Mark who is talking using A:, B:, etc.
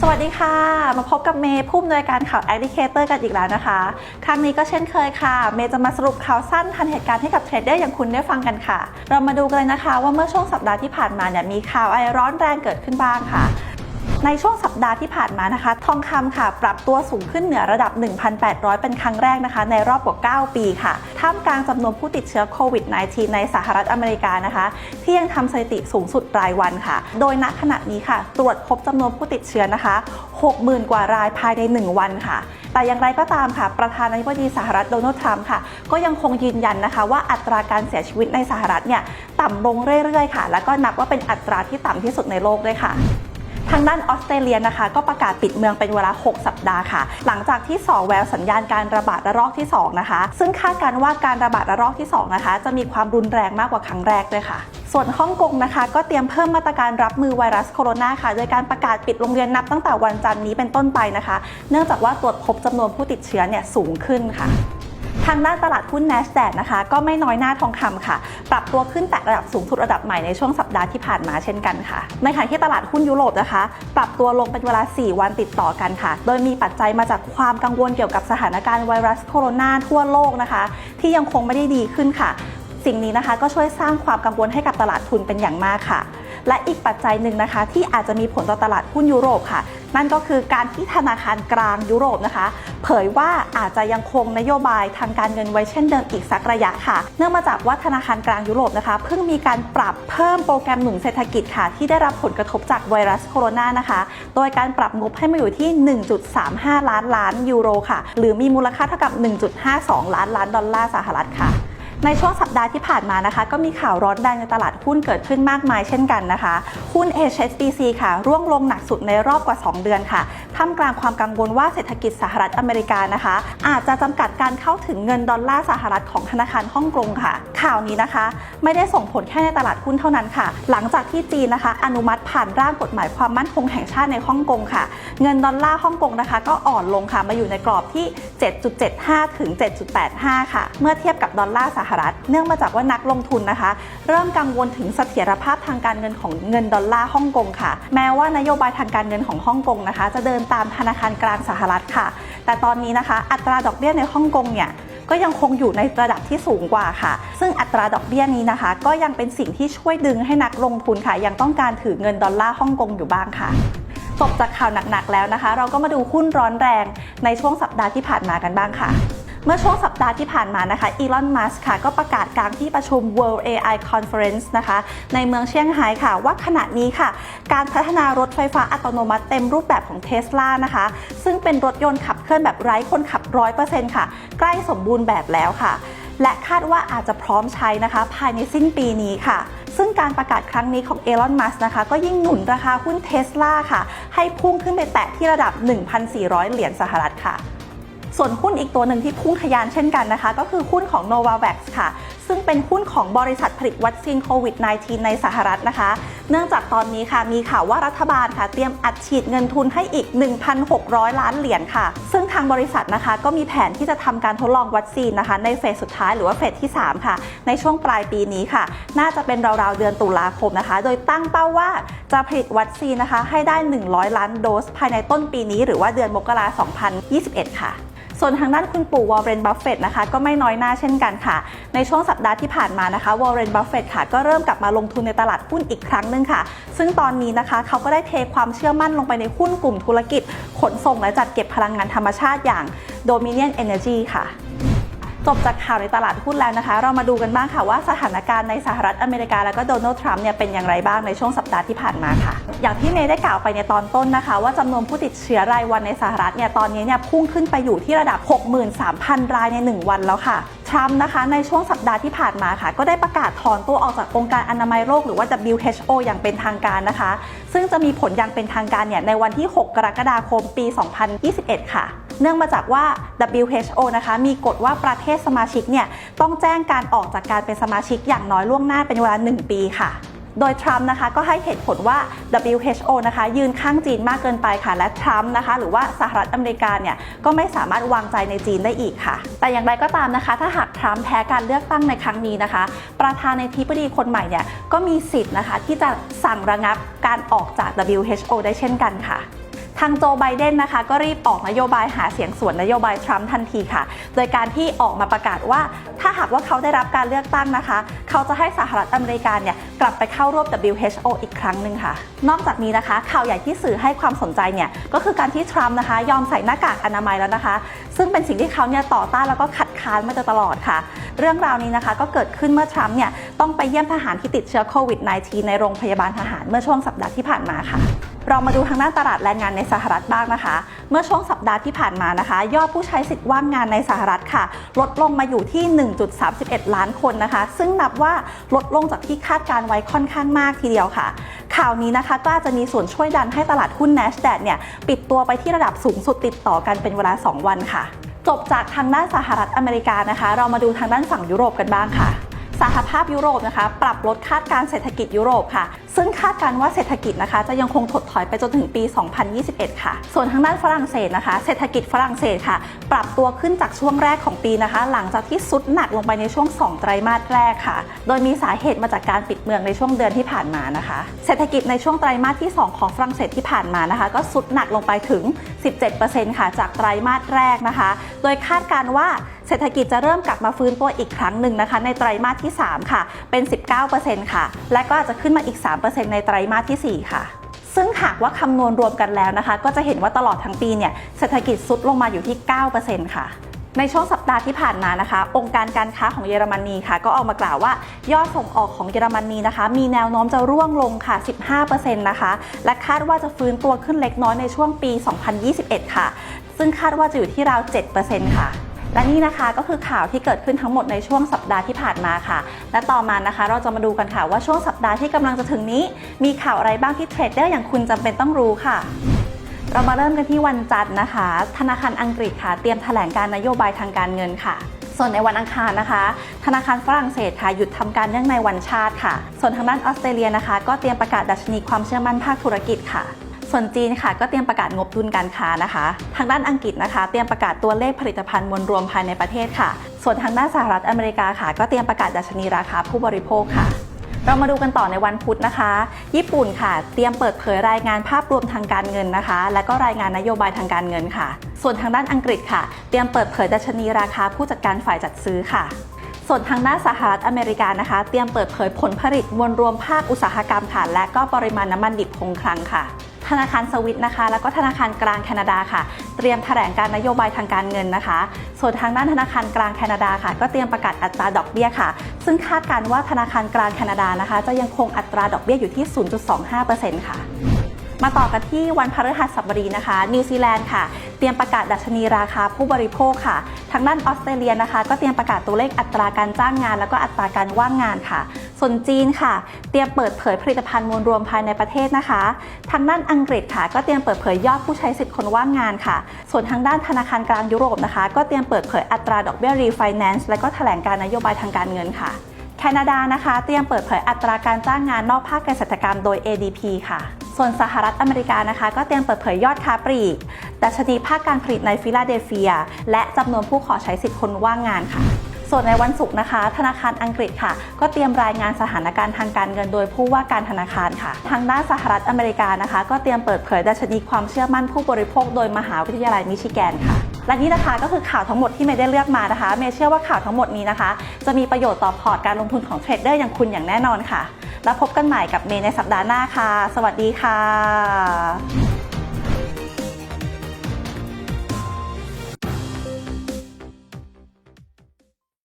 A: สวัสดีค่ะ มาพบกับเมย์ผู้อำนวยการข่าว a อ d ิ c a t o r กันอีกแล้วนะคะ ครั้งนี้ก็เช่นเคยค่ะ เมย์จะมาสรุปข่าวสั้นทันเหตุการณ์ให้กับเทรดเดอร์อย่างคุณได้ฟังกันค่ะ เรามาดูกันเลยนะคะว่าเมื่อช่วงสัปดาห์ที่ผ่านมาเนี่ยมีข่าวอะไรร้อนแรงเกิดขึ้นบ้างค่ะ ในช่วงสัปดาห์ที่ผ่านมานะคะ ทองคำค่ะปรับตัวสูงขึ้นเหนือระดับ 1,800 เป็นครั้งแรกนะคะ ในรอบกว่า 9 ปีค่ะ ท่ามกลางจำนวนผู้ติดเชื้อโควิด -19 ในสหรัฐอเมริกานะคะ ที่ยังทำสถิติสูงสุดรายวันค่ะ โดยณขณะนี้ค่ะ ตรวจพบจำนวนผู้ติดเชื้อนะคะ 60,000 กว่ารายภายใน 1 วันค่ะแต่อย่างไรก็ตามค่ะ ประธานาธิบดีสหรัฐโดนัลด์ทรัมป์ค่ะ ก็ยังคงยืนยันนะคะ ว่าอัตราการเสียชีวิตในสหรัฐเนี่ยต่ำลงเรื่อยๆค่ะ แล้วก็นับว่าเป็นอัตราที่ต่ำที่สุดในโลกด้วยค่ะ ทางด้านออสเตรเลียนะคะ ก็ประกาศปิดเมืองเป็นเวลา 6 สัปดาห์ค่ะ หลังจากที่สอแววสัญญาณการระบาดระลอกที่ 2 นะคะ ซึ่งคาดการว่าการระบาดระลอกที่ 2 นะคะ จะมีความรุนแรงมากกว่าครั้งแรกด้วยค่ะ ส่วนฮ่องกงนะคะ ก็เตรียมเพิ่มมาตรการรับมือไวรัสโคโรนาค่ะ โดยการประกาศปิดโรงเรียนนับตั้งแต่วันจันทร์นี้เป็นต้นไปนะคะ เนื่องจากว่าตรวจพบจำนวนผู้ติดเชื้อเนี่ยสูงขึ้นค่ะ ทางด้านตลาดหุ้น NASDAQ นะคะก็ไม่น้อยหน้าทองคำค่ะ ปรับตัวขึ้นแตะระดับสูงสุดระดับใหม่ในช่วงสัปดาห์ที่ผ่านมาเช่นกันค่ะ ในขณะที่ตลาดหุ้นยุโรปนะคะ ปรับตัวลงเป็นเวลา 4 วันติดต่อกันค่ะ โดยมีปัจจัยมาจากความกังวลเกี่ยวกับสถานการณ์ไวรัสโคโรนาทั่วโลกนะคะ ที่ยังคงไม่ได้ดีขึ้นค่ะ สิ่งนี้นะคะก็ช่วยสร้างความกังวลให้กับตลาดทุนเป็นอย่างมากค่ะ และอีกปัจจัยหนึ่งนะคะ ที่อาจจะมีผลต่อตลาดหุ้นยุโรปค่ะ นั่นก็คือการที่ธนาคารกลางยุโรปนะคะ เผยว่าอาจจะยังคงนโยบายทางการเงินไว้เช่นเดิมอีกสักระยะค่ะ เนื่องมาจากว่าธนาคารกลางยุโรปนะคะ เพิ่งมีการปรับเพิ่มโปรแกรมหนุนเศรษฐกิจค่ะ ที่ได้รับผลกระทบจากไวรัสโคโรนานะคะ โดยการปรับงบให้มาอยู่ที่ 1.35 ล้านล้านยูโรค่ะ หรือมีมูลค่าเท่ากับ 1.52 ล้านล้านดอลลาร์สหรัฐค่ะ ในช่วงสัปดาห์ที่ผ่านมานะคะ ก็มีข่าวร้อนแรงในตลาดหุ้นเกิดขึ้นมากมายเช่นกันนะคะ หุ้น HSBC ค่ะ ร่วงลงหนักสุดในรอบกว่า 2 เดือนค่ะท่ามกลางความกังวลว่าเศรษฐกิจสหรัฐอเมริกานะคะ อาจจะจำกัดการเข้าถึงเงินดอลลาร์สหรัฐของธนาคารฮ่องกงค่ะ ข่าวนี้นะคะ ไม่ได้ส่งผลแค่ในตลาดหุ้นเท่านั้นค่ะ หลังจากที่จีนนะคะ อนุมัติผ่านร่างกฎหมายความมั่นคงแห่งชาติในฮ่องกงค่ะ เงินดอลลาร์ฮ่องกงนะคะ ก็อ่อนลงค่ะมาอยู่ในกรอบที่ 7.75 ถึง 7.85 ค่ะ เมื่อเทียบกับดอลลาร์สหรัฐ เนื่องมาจากว่านักลงทุนนะคะ เริ่มกังวลถึงเสถียรภาพทางการเงินของเงินดอลลาร์ฮ่องกงค่ะ แม้ว่านโยบายทางการเงินของฮ่องกงนะคะ จะเดินตามธนาคารกลางสหรัฐค่ะ แต่ตอนนี้นะคะ อัตราดอกเบี้ยในฮ่องกงเนี่ยก็ยังคงอยู่ในระดับที่สูงกว่าค่ะ ซึ่งอัตราดอกเบี้ยนี้นะคะ ก็ยังเป็นสิ่งที่ช่วยดึงให้นักลงทุนค่ะ ยังต้องการถือเงินดอลลาร์ฮ่องกงอยู่บ้างค่ะจบจากข่าวหนักๆแล้วนะคะ เราก็มาดูหุ้นร้อนแรงในช่วงสัปดาห์ที่ผ่านมากันบ้างค่ะ เมื่อช่วงสัปดาห์ที่ผ่านมานะคะอีลอน มัสค่ะ ก็ประกาศกลางที่ประชุม World AI Conference นะคะ ในเมืองเชียงไฮ้ค่ะ ว่าขณะนี้ค่ะ การพัฒนารถไฟฟ้าอัตโนมัติเต็มรูปแบบของเท s l a นะคะ ซึ่งเป็นรถยนต์ขับเคลื่อนแบบไร้คนขับ 100%ค่ะ ใกล้สมบูรณ์แบบแล้วค่ะ และคาดว่าอาจจะพร้อมใช้นะคะ ภายในสิ้นปีนี้ค่ะซึ่งการประกาศครั้งนี้ของเอลอน มัสนะคะ ก็ยิ่งหนุนราคาหุ้นเท s l a ค่ะ ให้พุ่งขึ้นไปแตะที่ระดับ 1,400 เหรียญสหรัฐค่ะ ส่วนหุ้นอีกตัวหนึ่งที่พุ่งทะยานเช่นกันนะคะ ก็คือหุ้นของ Novavax ค่ะ ซึ่งเป็นหุ้นของบริษัทผลิตวัคซีนโควิด -19 ในสหรัฐนะคะ เนื่องจากตอนนี้ค่ะมีข่าวว่ารัฐบาลค่ะ เตรียมอัดฉีดเงินทุนให้อีก 1,600 ล้านเหรียญค่ะ ซึ่งทางบริษัทนะคะ ก็มีแผนที่จะทำการทดลองวัคซีนนะคะ ในเฟสสุดท้ายหรือว่าเฟสที่ 3 ค่ะ ในช่วงปลายปีนี้ค่ะ น่าจะเป็นราวๆเดือนตุลาคมนะคะ โดยตั้งเป้าว่าจะผลิตวัคซีนนะคะ ให้ได้ 100 ล้านโดส ภายในต้นปีนี้ หรือว่าเดือนมกราคม 2021 ค่ะ ส่วนทางด้านคุณปู่วอร์เรนบัฟเฟตนะคะก็ไม่น้อยหน้าเช่นกันค่ะ ในช่วงสัปดาห์ที่ผ่านมานะคะวอร์เรนบัฟเฟตค่ะก็เริ่มกลับมาลงทุนในตลาดหุ้นอีกครั้งหนึ่งค่ะ ซึ่งตอนนี้นะคะเขาก็ได้เทความเชื่อมั่นลงไปในหุ้นกลุ่มธุรกิจ ขนส่งและจัดเก็บพลังงานธรรมชาติอย่าง Dominion Energy ค่ะ จบจากข่าวในตลาดหุ้นแล้วนะคะ เรามาดูกันบ้างค่ะว่าสถานการณ์ในสหรัฐอเมริกา แล้วก็โดนัลด์ทรัมป์เนี่ยเป็นอย่างไรบ้างในช่วงสัปดาห์ที่ผ่านมาค่ะ อย่างที่เมย์ได้กล่าวไปในตอนต้นนะคะ ว่าจำนวนผู้ติดเชื้อรายวันในสหรัฐเนี่ยตอนนี้เนี่ยพุ่งขึ้นไปอยู่ที่ระดับ 63,000 รายใน 1 วันแล้วค่ะทรัมป์นะคะในช่วงสัปดาห์ที่ผ่านมาค่ะ ก็ได้ประกาศถอนตัวออกจากองค์การอนามัยโลกหรือว่า WHO อย่างเป็นทางการนะคะ ซึ่งจะมีผลอย่างเป็นทางการเนี่ยในวันที่ 6 กรกฎาคมปี 2021 ค่ะ เนื่องมาจากว่า WHO นะคะมีกฎว่าประเทศสมาชิกเนี่ยต้องแจ้งการออกจากการเป็นสมาชิกอย่างน้อยล่วงหน้าเป็นเวลา 1 ปีค่ะโดยทรัมป์นะคะก็ให้เหตุผลว่า WHO นะคะยืนข้างจีนมากเกินไปค่ะ และทรัมป์นะคะหรือว่าสหรัฐอเมริกาเนี่ยก็ไม่สามารถวางใจในจีนได้อีกค่ะ แต่อย่างไรก็ตามนะคะ ถ้าหากทรัมป์แพ้การเลือกตั้งในครั้งนี้นะคะ ประธานาธิบดีคนใหม่เนี่ยก็มีสิทธิ์นะคะที่จะสั่งระงับการออกจาก WHO ได้เช่นกันค่ะ ทางโจไบเดนนะคะ ก็รีบออกนโยบายหาเสียงสวนนโยบายทรัมป์ทันทีค่ะ โดยการที่ออกมาประกาศว่า ถ้าหากว่าเขาได้รับการเลือกตั้งนะคะ เขาจะให้สหรัฐอเมริกาเนี่ยกลับไปเข้าร่วม WHO อีกครั้งหนึ่งค่ะ นอกจากนี้นะคะ ข่าวใหญ่ที่สื่อให้ความสนใจเนี่ยก็คือการที่ทรัมป์นะคะ ยอมใส่หน้ากากอนามัยแล้วนะคะ ซึ่งเป็นสิ่งที่เขาเนี่ยต่อต้านแล้วก็ขัดค้านมาโดยตลอดค่ะ เรื่องราวนี้นะคะก็เกิดขึ้นเมื่อทรัมป์เนี่ยต้องไปเยี่ยมทหารที่ติดเชื้อโควิด -19 ในโรงพยาบาลทหารเมื่อช่วงสัปดาห์ที่ผ่านมาค่ะ เรามาดูทางด้านตลาดแรงงานในสหรัฐบ้างนะคะ เมื่อช่วงสัปดาห์ที่ผ่านมานะคะ ยอดผู้ใช้สิทธิ์ว่างงานในสหรัฐค่ะ ลดลงมาอยู่ที่ 1.31 ล้านคนนะคะ ซึ่งนับว่าลดลงจากที่คาดการไว้ค่อนข้างมากทีเดียวค่ะ ข่าวนี้นะคะก็จจะมีส่วนช่วยดันให้ตลาดหุ้น NASDAQ เนี่ยปิดตัวไปที่ระดับสูงสุดติดต่อกันเป็นเวลา 2 วันค่ะ จบจากทางด้านสหรัฐอเมริกานะคะ เรามาดูทางด้านฝั่งยุโรปกันบ้างค่ะ สหภาพยุโรปนะคะ ปรับลดคาดการเศรษฐกิจยุโรปค่ะ ซึ่งคาดการว่าเศรษฐกิจนะคะ จะยังคงถดถอยไปจนถึงปี 2021 ค่ะ ส่วนทางด้านฝรั่งเศสนะคะ เศรษฐกิจฝรั่งเศสค่ะ ปรับตัวขึ้นจากช่วงแรกของปีนะคะ หลังจากที่ซุดหนักลงไปในช่วง 2 ไตรมาสแรกค่ะ โดยมีสาเหตุมาจากการปิดเมืองในช่วงเดือนที่ผ่านมานะคะ เศรษฐกิจในช่วงไตรมาสที่ 2 ของฝรั่งเศสที่ผ่านมานะคะ ก็ซุดหนักลงไปถึง 17%ค่ะ จากไตรมาสแรกนะคะ โดยคาดการว่า เศรษฐกิจจะเริ่มกลับมาฟื้นตัวอีกครั้งหนึ่งนะคะ ในไตรมาสที่ 3 ค่ะ เป็น 19%ค่ะ และก็อาจจะขึ้นมาอีก 3%ในไตรมาสทีสี่ 4 ค่ะซึ่งหากว่าคำนวณรวมกันแล้วนะคะ ก็จะเห็นว่าตลอดทั้งปีเนี่ยเศรษฐกิจซุดลงมาอยู่ที่ 9%ค่ะ ในช่วงสัปดาห์ที่ผ่านมานะคะ องค์การการค้าของเยอรมนีค่ะ ก็ออกมากล่าวว่ายอดส่งออกของเยอรมนีนะคะ มีแนวโน้มจะร่วงลงค่ะ 15%นะคะ และคาดว่าจะฟื้นตัวขึ้นเล็กน้อยในช่วงปี 2021 ค่ะ ซึ่งคาดว่าจะอยู่ที่ราว 7%ค่ะ และนี่นะคะก็คือข่าวที่เกิดขึ้นทั้งหมดในช่วงสัปดาห์ที่ผ่านมาค่ะ และต่อมานะคะ เราจะมาดูกันค่ะว่าช่วงสัปดาห์ที่กำลังจะถึงนี้ มีข่าวอะไรบ้างที่เทรดเดอร์อย่างคุณจำเป็นต้องรู้ค่ะเรามาเริ่มกันที่วันจันทร์นะคะ ธนาคารอังกฤษค่ะ เตรียมแถลงการนโยบายทางการเงินค่ะ ส่วนในวันอังคารนะคะ ธนาคารฝรั่งเศสค่ะหยุดทำการเนื่องในวันชาติค่ะ ส่วนทางด้านออสเตรเลียนะคะ ก็เตรียมประกาศดัชนีความเชื่อมั่นภาคธุรกิจค่ะ ส่วนจีนค่ะก็เตรียมประกาศงบดุลการค้านะคะ ทางด้านอังกฤษนะคะ เตรียมประกาศตัวเลขผลิตภัณฑ์มวลรวมภายในประเทศค่ะ ส่วนทางด้านสหรัฐอเมริกาค่ะ ก็เตรียมประกาศดัชนีราคาผู้บริโภคค่ะเรามาดูกันต่อในวันพุธนะคะ ญี่ปุ่นค่ะ เตรียมเปิดเผยรายงานภาพรวมทางการเงินนะคะ และก็รายงานนโยบายทางการเงินค่ะ ส่วนทางด้านอังกฤษค่ะ เตรียมเปิดเผยดัชนีราคาผู้จัดการฝ่ายจัดซื้อค่ะ ส่วนทางด้านสหรัฐอเมริกานะคะ เตรียมเปิดเผยผลผลิตมวลรวมภาคอุตสาหกรรมค่ะ และก็ปริมาณน้ำมันดิบคงคลังค่ะ ธนาคารสวิตนะคะ แล้วก็ธนาคารกลางแคนาดาค่ะ เตรียมแถลงการนโยบายทางการเงินนะคะ ส่วนทางด้านธนาคารกลางแคนาดาค่ะ ก็เตรียมประกาศอัตราดอกเบี้ยค่ะ ซึ่งคาดการว่าธนาคารกลางแคนาดานะคะ จะยังคงอัตราดอกเบี้ยอยู่ที่ 0.25%ค่ะมาต่อกันที่วันพฤหัสบดีนะคะ นิวซีแลนด์ค่ะ เตรียมประกาศดัชนีราคาผู้บริโภคค่ะ ทางด้านออสเตรเลียนะคะ ก็เตรียมประกาศตัวเลขอัตราการจ้างงาน แล้วก็อัตราการว่างงานค่ะ ส่วนจีนค่ะ เตรียมเปิดเผยผลิตภัณฑ์มวลรวมภายในประเทศนะคะ ทางด้านอังกฤษค่ะ ก็เตรียมเปิดเผยยอดผู้ใช้สิทธิ์คนว่างงานค่ะ ส่วนทางด้านธนาคารกลางยุโรปนะคะ ก็เตรียมเปิดเผยอัตราดอกเบี้ยรีไฟแนนซ์และก็แถลงการนโยบายทางการเงินค่ะ แคนาดานะคะ เตรียมเปิดเผยอัตราการจ้างงานนอกภาคเกษตรกรรมโดย ADP ค่ะส่วนสหรัฐอเมริกานะคะ ก็เตรียมเปิดเผยยอดค้าปลีกดัชนีภาคการผลิตในฟิลาเดลเฟีย และจำนวนผู้ขอใช้สิทธิ์คนว่างงานค่ะ ส่วนในวันศุกร์นะคะ ธนาคารอังกฤษค่ะ ก็เตรียมรายงานสถานการณ์ทางการเงินโดยผู้ว่าการธนาคารค่ะ ทางด้านสหรัฐอเมริกานะคะ ก็เตรียมเปิดเผยดัชนีความเชื่อมั่นผู้บริโภคโดยมหาวิทยาลัยมิชิแกนค่ะและนี่นะคะก็คือข่าวทั้งหมดที่เมย์ได้เลือกมานะคะ เมย์เชื่อว่าข่าวทั้งหมดนี้นะคะ จะมีประโยชน์ต่อพอร์ตการลงทุนของเทรดเดอร์อย่างคุณอย่างแน่นอนค่ะ แล้วพบกันใหม่กับเมย์ในสัปดาห์หน้าค่ะ สวัสดีค่ะ